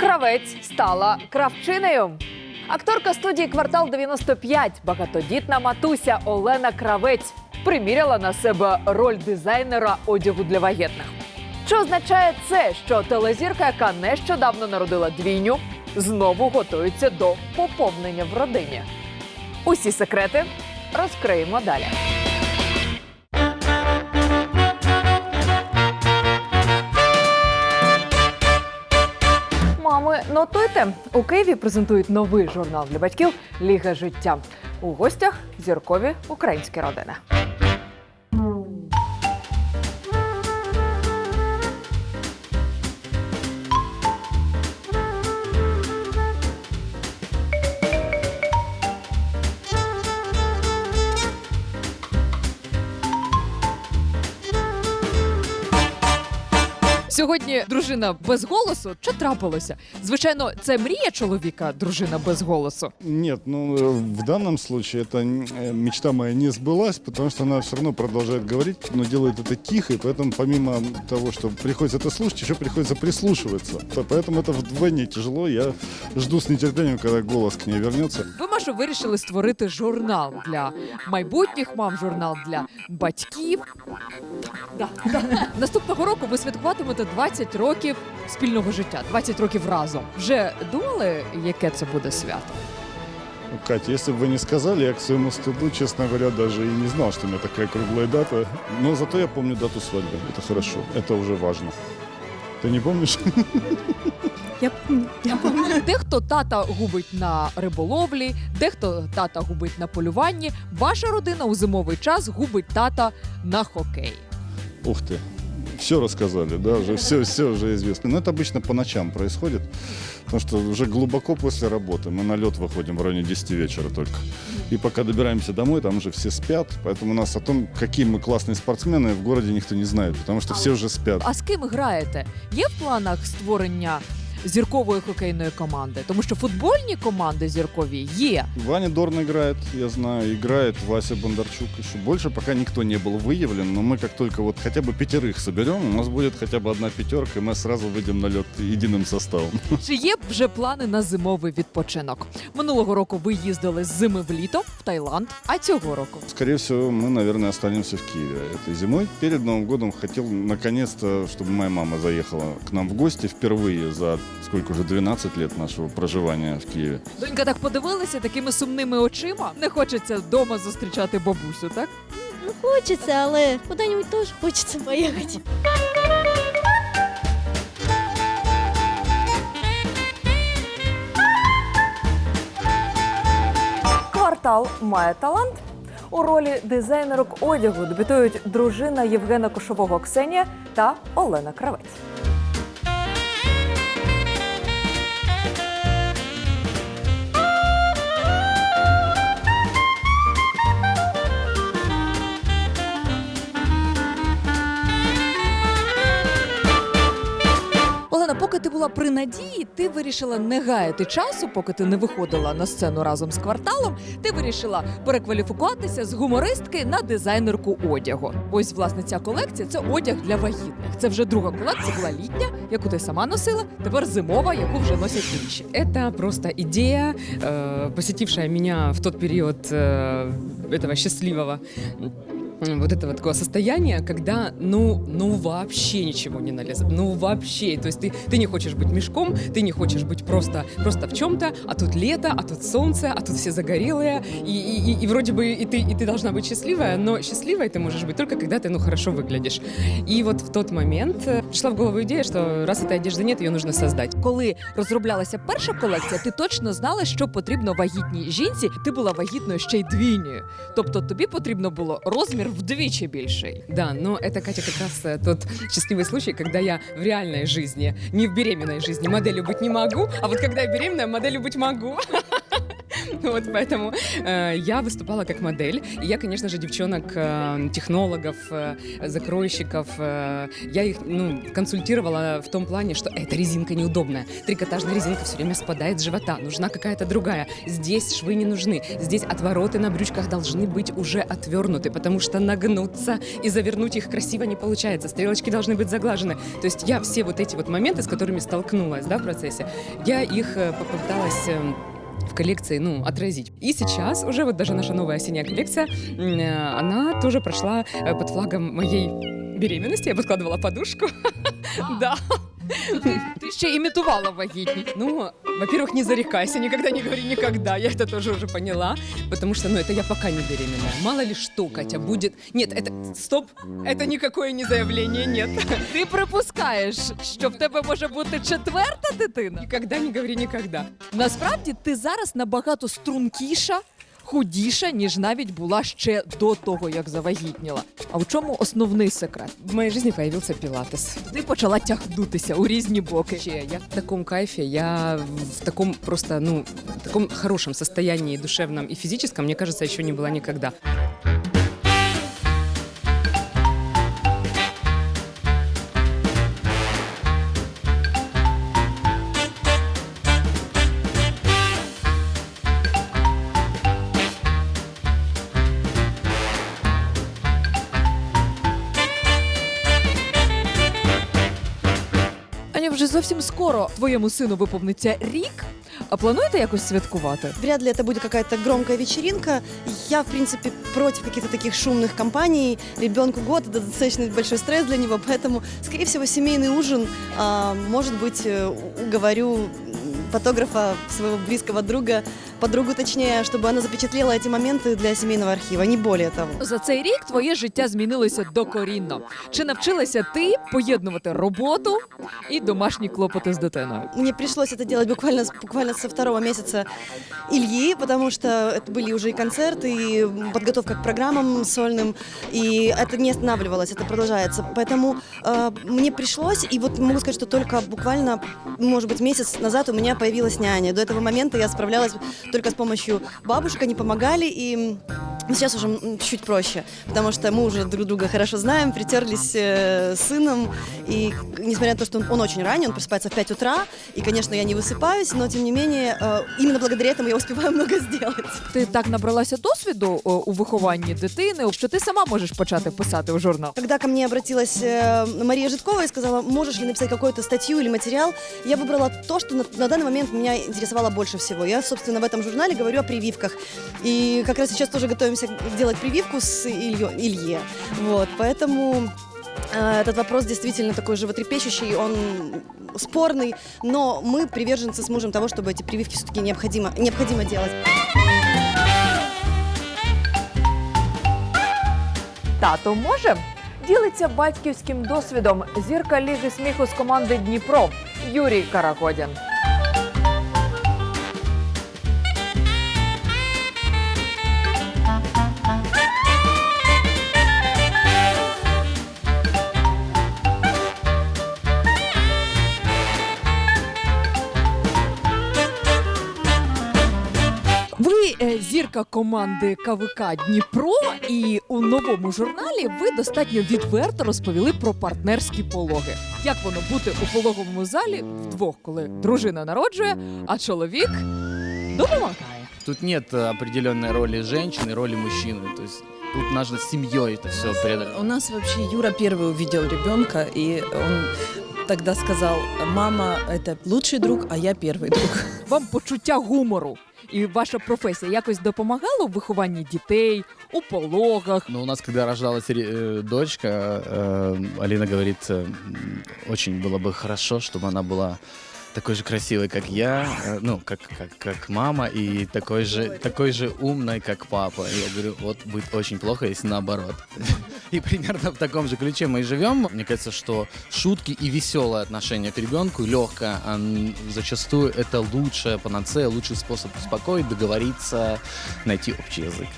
Кравець стала кравчинею. Акторка студії Квартал 95, багатодітна матуся Олена Кравець приміряла на себе роль дизайнера одягу для вагітних. Що означає це, що телезірка, яка нещодавно народила двійню, знову готується до поповнення в родині? Усі секрети розкриємо далі. Нотуйте. У Києві презентують новий журнал для батьків Ліга життя. У гостях зіркові українські родини. Сьогодні дружина без голосу. Що трапилося? Звичайно, це мрія чоловіка, дружина без голосу. Нет, ну э, в данном случае это э, мечта моя не сбылась, потому что она все равно продолжает говорить, но делает это тихо, и поэтому помимо того, что приходится это слушать, еще приходится прислушиваться. П- Поэтому это вдвойне тяжело. Я жду с нетерпением, когда голос к ней вернется. Ви Маша вирішили створити журнал для майбутніх мам, журнал для батьків. Да, да. Наступного року ви святкуватимете 20 років спільного життя, 20 років разом. Вже думали, яке це буде свято? Ну, Катя, если бы вы не сказали, я к своему стыду, честно говоря, даже и не знал, что у меня такая круглая дата. Но зато я помню дату свадьбы. Это хорошо, это уже важно. Ты не помнишь? Я помню. Дехто тата губить на риболовлі, дехто тата губить на полюванні. Ваша родина у зимовий час губить тата на хокеї. Ух ты. Все рассказали, да, уже все, все уже известно. Но это обычно по ночам происходит, потому что уже глубоко после работы. Мы на лед выходим в районе 10 вечера только. И пока добираемся домой, там уже все спят. Поэтому у нас о том, какие мы классные спортсмены, в городе никто не знает, потому что все уже спят. А з ким граєте? Є в планах створення зіркової хокейної команди? Тому що футбольні команди зіркові є. Ваня Дорн играет, я знаю, играет Вася Бондарчук. Еще больше пока никто не был выявлен, но мы как только вот хотя бы пятерых соберем, у нас будет хотя бы одна пятерка, и мы сразу выйдем на лед единым составом. Чи є вже плани на зимовий відпочинок? Минулого року ви їздили з зими в літо в Таїланд, а цього року Скорее всего, мы, наверное, останемся в Киеве этой зимой. Перед Новым годом хотел наконец-то, чтобы моя мама заехала к нам в гости впервые за сколько уже 12 лет нашего проживания в Киеве. донька так подивилася такими сумними очима. Не хочеться вдома зустрічати бабусю, так? Ну, хочеться, але куди-нибудь теж хочеться поїхати. Квартал має талант. У ролі дизайнерок одягу дебютують дружина Євгена Кошового Ксенія та Олена Кравець. при надії, ти вирішила не гаяти часу, поки ти не виходила на сцену разом з кварталом. Ти вирішила перекваліфікуватися з гумористки на дизайнерку одягу. Ось власне ця колекція це одяг для вагітних. Це вже друга колекція, була літня, яку ти сама носила. Тепер зимова, яку вже носять інші. Это просто идея, э, посетившая меня в тот период э, этого счастливого м, вот этого такого состояния, когда, ну, ну вообще ничего не налезет, ну вообще, то есть ты, ты не хочешь быть мешком, ты не хочешь быть просто, просто в чем-то, а тут лето, а тут солнце, а тут все загорелые, и, и, и- и вроде бы и ты, и ты должна быть счастливая, но счастливой ты можешь быть только когда ты, ну, хорошо выглядишь. И вот в тот момент э, пришла в голову идея, что раз этой одежды нет, ее нужно создать. Коли розроблялася перша колекція, ти точно знала, що потрібно вагітній жінці. Ти була вагітною ще й двійнею. Тобто тобі потрібно було розмір вдвічі більший. Да, но это, Катя, как раз э, тот счастливый случай, когда я в реальной жизни, не в беременной жизни, моделью быть не могу, а вот когда я беременная, моделью быть могу. Вот поэтому э, я выступала как модель. Я, конечно же, девчонок, э, технологов, э, закройщиков, я их ну, консультировала в том плане, что эта резинка неудобная. Трикотажная резинка все время спадает с живота. Нужна какая-то другая. Здесь швы не нужны. Здесь отвороты на брючках должны быть уже отвернуты, потому что нагнуться и завернуть их красиво не получается. Стрелочки должны быть заглажены. То есть я все вот эти вот моменты, с которыми столкнулась да, в процессе, я их попыталась эм, в коллекции, ну, отразить. И сейчас уже вот даже наша новая осенняя коллекция, м, э, она тоже прошла э, под флагом моей беременности. Я подкладывала подушку. Да. Ти ще імітувала вагітність. Ну, во-первых, не зарекайся, никогда не говори никогда. Я это тоже уже поняла. Потому что, ну, это я пока не беременная. Мало ли что, Катя, будет... Нет, это... Стоп! Это никакое не заявление, нет. Ти припускаєш, що в тебе може бути четверта дитина. Никогда не говори никогда. Насправді ти зараз набагато стрункіша, худіша, ніж навіть була ще до того, як завагітніла. А в чому основний секрет? В моей жизни появился пилатес. Ти почала тягнутися у різні боки. Вообще, я в таком кайфе, я в таком просто, ну, в таком хорошем состоянии душевном и физическом, мне кажется, еще не была никогда. зовсім скоро твоєму сину виповниться рік. А плануєте якось святкувати? Вряд ли это будет какая-то громкая вечеринка. Я, в принципе, против каких-то таких шумных компаний. Ребенку год это достаточно большой стресс для него, поэтому, скорее всего, семейный ужин. А, может быть, э, уговорю м, фотографа своего близкого друга, подругу точнее, чтобы она запечатлела эти моменты для семейного архива, не более того. За цей рік твоє життя змінилося докорінно. Чи навчилася ти поєднувати роботу і домашні клопоти з дитиною? Мне пришлось это делать буквально, с- буквально со второго месяца Ильи, потому что это были уже и концерты, и подготовка к программам сольным, и это не останавливалось, это продолжается. Поэтому э, мне пришлось, и вот могу сказать, что только буквально, может быть, месяц назад у меня появилась няня. До этого момента я справлялась только с помощью бабушек, они помогали, и м, ну, сейчас уже м, чуть проще, потому что мы уже друг друга хорошо знаем, притерлись э, с сыном, и к- несмотря на то, что он, он очень ранний, он просыпается в 5 утра, и, конечно, я не высыпаюсь, но, тем не менее, э, именно благодаря этому я успеваю много сделать. Ти так набралася досвіду о, у вихованні дитини, що ти сама можеш почати писати у журнал. Когда ко мне обратилась э, Мария Житкова и сказала, можешь ли написать какую-то статью или материал, я выбрала то, что на, на данный момент меня интересовало больше всего. Я, собственно, в этом журнале говорю о прививках. И как раз сейчас тоже готовимся делать прививку с Ильё- Илье. Вот, поэтому э, этот вопрос действительно такой животрепещущий, он спорный, но мы приверженцы с мужем того, чтобы эти прививки все-таки необходимо, необходимо делать. Тато може? Ділиться батьківським досвідом зірка Ліги сміху з команди Дніпро Юрій Карагодін. е, зірка команди КВК Дніпро, і у новому журналі ви достатньо відверто розповіли про партнерські пологи. Як воно бути у пологовому залі вдвох, коли дружина народжує, а чоловік допомагає. Тут нет э, определенной роли женщины, роли мужчины. То есть тут нужно с семьей это все преодолеть. У нас вообще Юра первый увидел ребенка, и он тогда сказал, мама это лучший друг, а я первый друг. Вам почуття гумору і ваша професія якось допомагала у вихованні дітей, у пологах. Но у нас, когда рождалась ре- э, дочка, э, Алина говорит, э, м, очень было бы хорошо, чтобы она была Такой же красивой, как я, э, ну, как, как, как мама, и такой же, такой же умной, как папа. Я говорю, вот будет очень плохо, если наоборот. И примерно в таком же ключе мы и живем. Мне кажется, что шутки и веселое отношение к ребенку, легкое, ан- зачастую это лучшая панацея, лучший способ успокоить, договориться, найти общий язык.